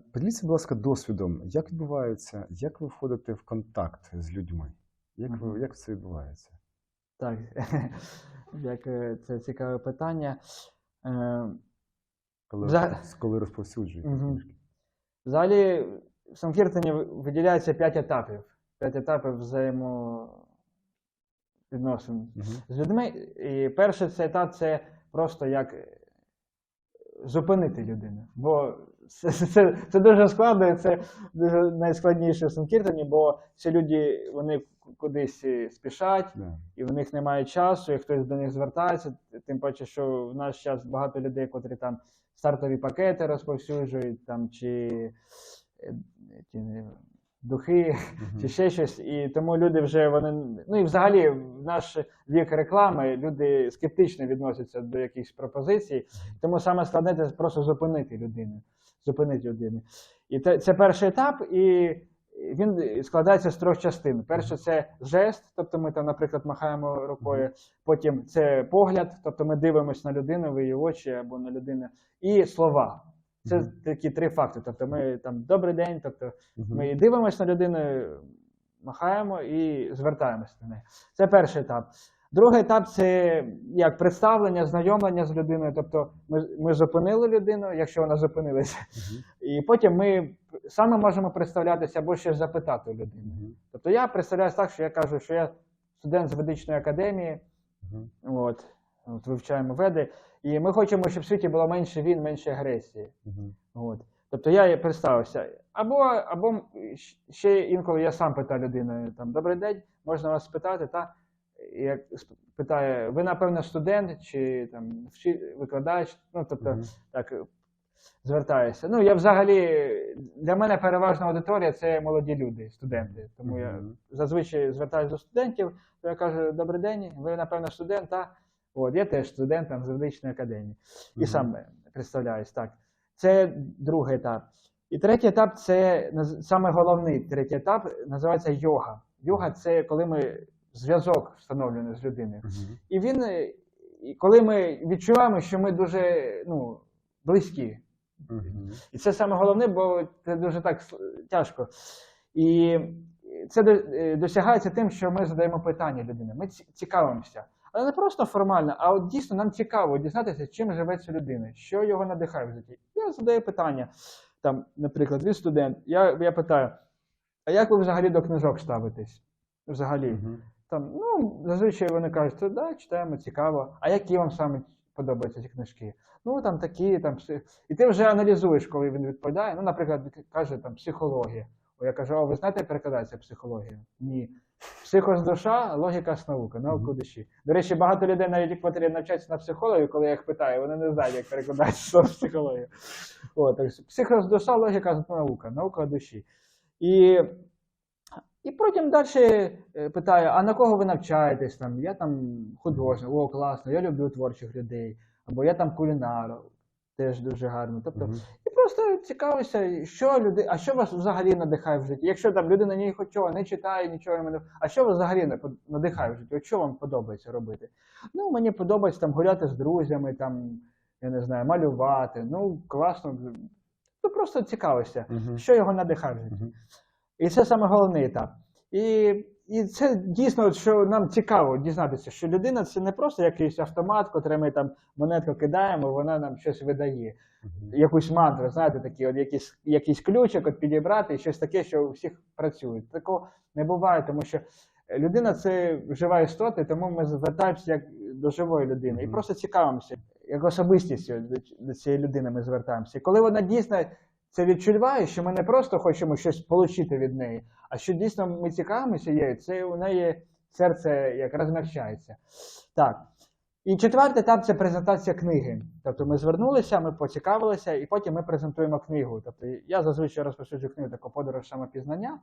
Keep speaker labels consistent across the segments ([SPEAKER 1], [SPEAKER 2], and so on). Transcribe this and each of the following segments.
[SPEAKER 1] Поділіться, будь ласка, досвідом, як відбувається, як ви входите в контакт з людьми? Як, ви, як це відбувається?
[SPEAKER 2] Так, як е, це цікаве питання. Е,
[SPEAKER 1] Коли,
[SPEAKER 2] Взаг-
[SPEAKER 1] коли розповсюджуєте
[SPEAKER 2] Мгм.
[SPEAKER 1] книжки?
[SPEAKER 2] Взагалі, в Санкіртоні виділяється п'ять етапів. П'ять етапів взаємовідносин
[SPEAKER 1] Мгм.
[SPEAKER 2] з людьми. І перший цей етап це просто як зупинити людину. Бо це, це, це дуже складно, і це дуже найскладніше в Санкіртані, бо ці люди вони кудись спішать, і в них немає часу, і хтось до них звертається. Тим паче, що в наш час багато людей, котрі там стартові пакети розповсюджують, там чи е, духи, чи ще щось. І тому люди вже вони. Ну і взагалі в наш вік реклами люди скептично відносяться до якихось пропозицій. Тому саме складне це просто зупинити людину. Зупинити людину. І це, це перший етап, і він складається з трьох частин. Перше це жест, тобто ми там, наприклад, махаємо рукою. Потім це погляд, тобто ми дивимося на людину, в її очі або на людину, і слова. Це
[SPEAKER 1] Мгм.
[SPEAKER 2] такі три факти. Тобто ми там добрий день, тобто
[SPEAKER 1] Мгм.
[SPEAKER 2] ми дивимося на людину, махаємо і звертаємося до неї. Це перший етап. Другий етап це як представлення, знайомлення з людиною. Тобто ми, ми зупинили людину, якщо вона зупинилася,
[SPEAKER 1] Мгм.
[SPEAKER 2] і потім ми саме можемо представлятися або ще запитати у людини. Тобто я представляюся так, що я кажу, що я студент з ведичної академії, от, от вивчаємо веди, і ми хочемо, щоб в світі було менше війн, менше агресії.
[SPEAKER 1] Мгм.
[SPEAKER 2] От. Тобто я представився. Або, або ще інколи я сам питаю людину, там, добрий день, можна вас спитати, та? Як питає, ви, напевно, студент чи там, викладач, ну, тобто,
[SPEAKER 1] Мгм.
[SPEAKER 2] так, е, звертаюся. Ну, я взагалі, для мене переважна аудиторія це молоді люди, студенти. Тому я зазвичай звертаюся до студентів, то я кажу, добрий день, ви, напевно, студент, та? От, я теж студент там, з медичної академії. І
[SPEAKER 1] Мгм.
[SPEAKER 2] сам представляюсь, так. Це другий етап. І третій етап це саме головний третій етап, називається йога. Йога це коли ми зв'язок встановлюємо з людиною.
[SPEAKER 1] Мгм.
[SPEAKER 2] І він, е, коли ми відчуваємо, що ми дуже ну, близькі.
[SPEAKER 1] Мгм.
[SPEAKER 2] І це саме головне, бо це дуже так тяжко. І це е, досягається тим, що ми задаємо питання людині. Ми цікавимося. Але не просто формально, а от дійсно нам цікаво дізнатися, чим живе ця людина, що його надихає в житті. Я задаю питання, там, наприклад, ви студент, я, я питаю, а як ви взагалі до книжок ставитесь? Взагалі.
[SPEAKER 1] Мгм.
[SPEAKER 2] Там, ну, зазвичай вони кажуть, що да, читаємо, цікаво. А які вам саме подобаються ці книжки? Ну, там такі, там І ти вже аналізуєш, коли він відповідає. Ну, наприклад, каже там психологія. О, я кажу, о, ви знаєте, як перекладається психологія? Ні. Психос душа, логіка з наука, наука
[SPEAKER 1] Мгм.
[SPEAKER 2] душі. До речі, багато людей навіть котрі навчаються на психологію, коли я їх питаю, вони не знають, як перекладається слово психологія. О, так, психос душа, логіка з наука, наука душі. І і потім далі питаю, а на кого ви навчаєтесь? Там, я там художник, о, класно, я люблю творчих людей, або я там кулінар, теж дуже гарно. Тобто, просто цікавишся, що люди, а що вас взагалі надихає в житті? Якщо там людина нічого не читає, нічого не а що вас взагалі надихає в житті? От що вам подобається робити? Ну, мені подобається там гуляти з друзями, там, я не знаю, малювати. Ну, класно. Ну, просто цікавишся,
[SPEAKER 1] -huh.
[SPEAKER 2] що його надихає в житті.
[SPEAKER 1] Мгм.
[SPEAKER 2] І це саме головний етап. І, і це дійсно, що нам цікаво дізнатися, що людина це не просто якийсь автомат, котрий ми там монетку кидаємо, вона нам щось видає. Якусь мантру, знаєте, такі, от якийсь, якийсь ключик от підібрати, і щось таке, що у всіх працює. Такого не буває, тому що людина це жива істота, тому ми звертаємося як до живої людини. І просто цікавимося, як особистістю до, до цієї людини ми звертаємося. І коли вона дійсно це відчуває, що ми не просто хочемо щось отримати від неї, а що дійсно ми цікавимося її, це у неї серце як розмягчається. Так. І четвертий етап це презентація книги. Тобто ми звернулися, ми поцікавилися, і потім ми презентуємо книгу. Тобто я зазвичай розповсюджую книгу таку подорож самопізнання.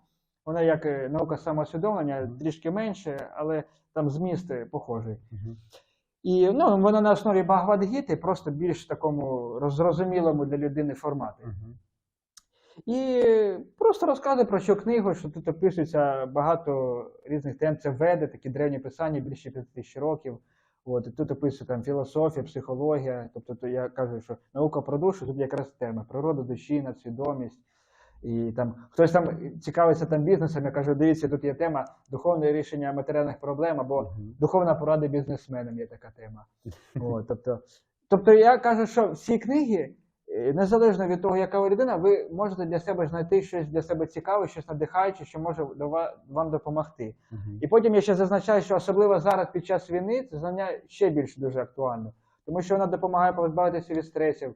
[SPEAKER 2] Вона як е, наука самоусвідомлення, трішки менше, але там зміст е, похожий. І ну, вона на основі Багавадгіти, просто більш такому зрозумілому для людини форматі.
[SPEAKER 1] Мгм.
[SPEAKER 2] І просто розказує про цю книгу, що тут описується багато різних тем. Це веди, такі древні писання, більше 5 тисяч років. От, і тут описує там філософія, психологія. Тобто то я кажу, що наука про душу, тут якраз тема природа душі, надсвідомість. І там хтось там цікавиться там бізнесом, я кажу, дивіться, тут є тема духовне рішення матеріальних проблем або духовна порада бізнесменам є така тема. От, тобто, тобто я кажу, що всі книги, незалежно від того, яка ви людина, ви можете для себе знайти щось для себе цікаве, щось надихаюче, що може вам допомогти.
[SPEAKER 1] Мгм.
[SPEAKER 2] І потім я ще зазначаю, що особливо зараз під час війни це знання ще більш дуже актуальне, тому що воно допомагає позбавитися від стресів,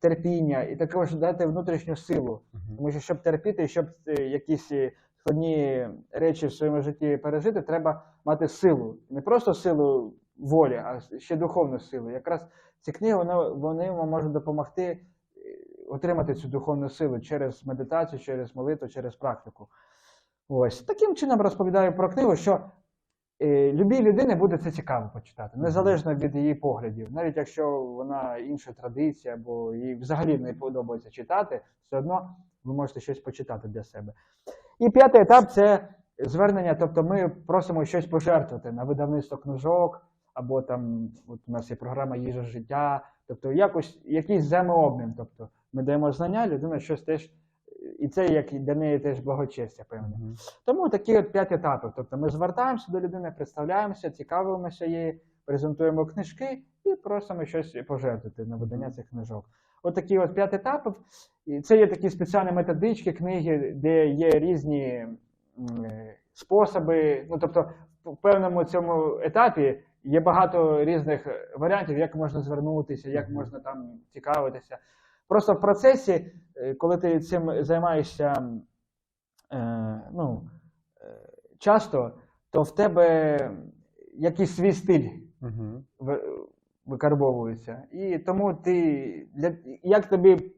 [SPEAKER 2] терпіння і також дати внутрішню силу.
[SPEAKER 1] Мгм.
[SPEAKER 2] Тому що щоб терпіти, щоб е, якісь е, складні речі в своєму житті пережити, треба мати силу. Не просто силу волі, а ще духовну силу. Якраз ці книги вони, вони вам можуть допомогти е, отримати цю духовну силу через медитацію, через молитву, через практику. Ось таким чином розповідаю про книгу, що е, любій людині буде це цікаво почитати, незалежно від її поглядів. Навіть якщо вона інша традиція, або їй взагалі не подобається читати, все одно ви можете щось почитати для себе. І п'ятий етап це звернення, тобто ми просимо щось пожертвувати на видавництво книжок, або там от у нас є програма їжа життя, тобто якось якийсь взаємообмін. Тобто ми даємо знання, людина щось теж, і це як для неї теж благочестя, певне.
[SPEAKER 1] Мгм.
[SPEAKER 2] Тому такі от п'ять етапів. Тобто ми звертаємося до людини, представляємося, цікавимося її, презентуємо книжки і просимо щось пожертвувати на видання цих книжок. От такі от п'ять етапів. І це є такі спеціальні методички, книги, де є різні е, способи. Ну, тобто, в певному цьому етапі є багато різних варіантів, як можна звернутися, як можна там цікавитися. Просто в процесі, е, коли ти цим займаєшся е, ну, е, часто, то в тебе якийсь свій стиль викарбовується. І тому ти для, як тобі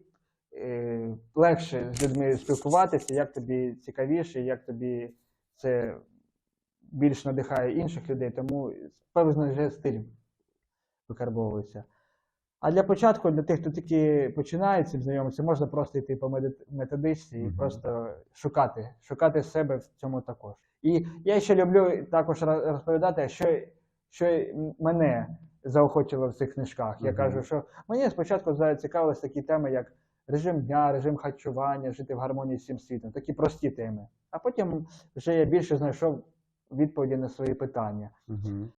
[SPEAKER 2] е, легше з людьми спілкуватися, як тобі цікавіше, як тобі це більш надихає інших людей, тому певний вже стиль викарбовується. А для початку, для тих, хто тільки починає цим знайомитися, можна просто йти по методичці і
[SPEAKER 1] Мгм.
[SPEAKER 2] просто шукати, шукати себе в цьому також. І я ще люблю також розповідати, що, що мене заохотило в цих книжках. Я
[SPEAKER 1] Мгм.
[SPEAKER 2] кажу, що мені спочатку зацікавились такі теми, як режим дня, режим харчування, жити в гармонії з цим світом, такі прості теми. А потім вже я більше знайшов відповіді на свої питання.
[SPEAKER 1] Мгм.